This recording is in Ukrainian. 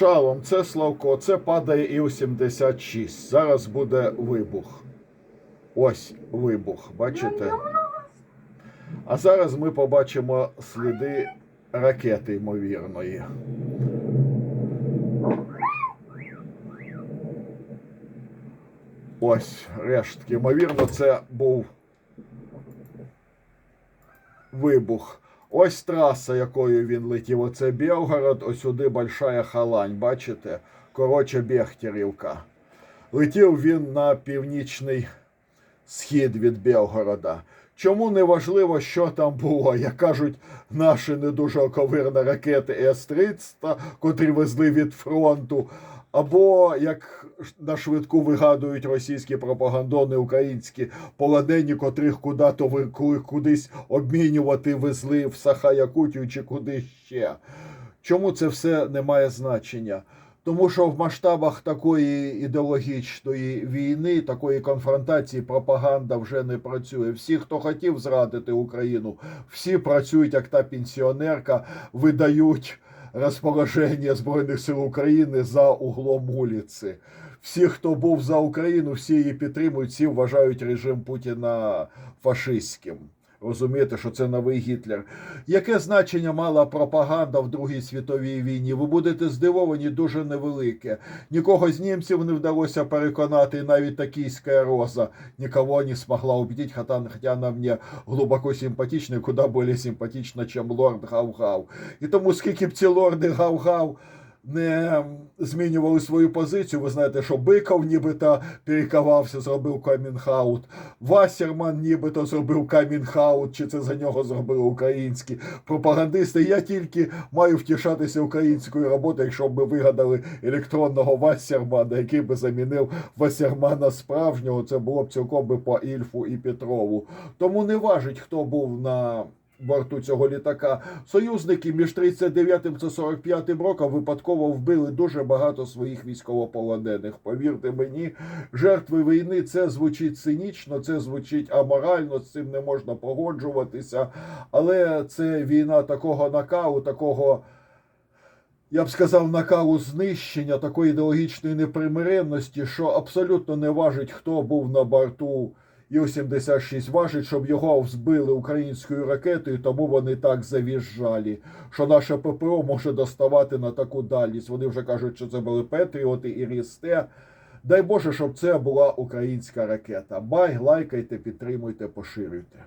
Шалом, це Славко, це падає Іл-76. Зараз буде вибух. Ось вибух, бачите? А зараз ми побачимо сліди ракети, ймовірної. Ось рештки. Ймовірно, це був вибух. Ось траса, якою він летів. Оце Білгород, ось Большая Халань, бачите? Коротше, Бехтерівка. Летів він на північний схід від Білгорода. Чому не важливо, що там було? Як кажуть, наші не дуже оковирні ракети С-300, котрі везли від фронту. Або як на швидку вигадують російські пропагандони українські полонені, котрих куди-то кудись обмінювати везли в Саха-Якутію чи куди ще. Чому це все не має значення? Тому що в масштабах такої ідеологічної війни, такої конфронтації, пропаганда вже не працює. Всі, хто хотів зрадити Україну, всі працюють як та пенсіонерка, видають розположення Збройних сил України за углом вулиці. Всі, хто був за Україну, всі її підтримують, всі вважають режим Путіна фашистським. Розумієте, що це новий Гітлер. Яке значення мала пропаганда в Другій світовій війні? Ви будете здивовані, дуже невелике. Нікого з німців не вдалося переконати, і навіть такійська роза никого не смогла убедить, хотя, хотя она мне глибоко симпатична, куди більш симпатична, ніж лорд Гав-Гав. І тому скільки б ці лорди Гав-Гав не змінювали свою позицію. Ви знаєте, що Биков нібито перекавався, зробив камінг-аут. Вассерман нібито зробив камінг-аут, чи це за нього зробили українські пропагандисти. Я тільки маю втішатися українською роботою, якщо б ми вигадали електронного Вассермана, який би замінив Вассермана справжнього. Це було б цілком би по Ільфу і Петрову. Тому не важить, хто був на борту цього літака. Союзники між 39 та 45 роком випадково вбили дуже багато своїх військовополонених. Повірте мені, жертви війни це звучить цинічно, це звучить аморально, з цим не можна погоджуватися. Але це війна такого накалу, такого. Я б сказав, накалу знищення такої ідеологічної непримиренності, що абсолютно не важить, хто був на борту Ю-76 важить, щоб його збили українською ракетою, тому вони так завіжжалі, що наше ППО може доставати на таку дальність. Вони вже кажуть, що це були Петріоти і Рісте. Дай Боже, щоб це була українська ракета. Бай, лайкайте, підтримуйте, поширюйте.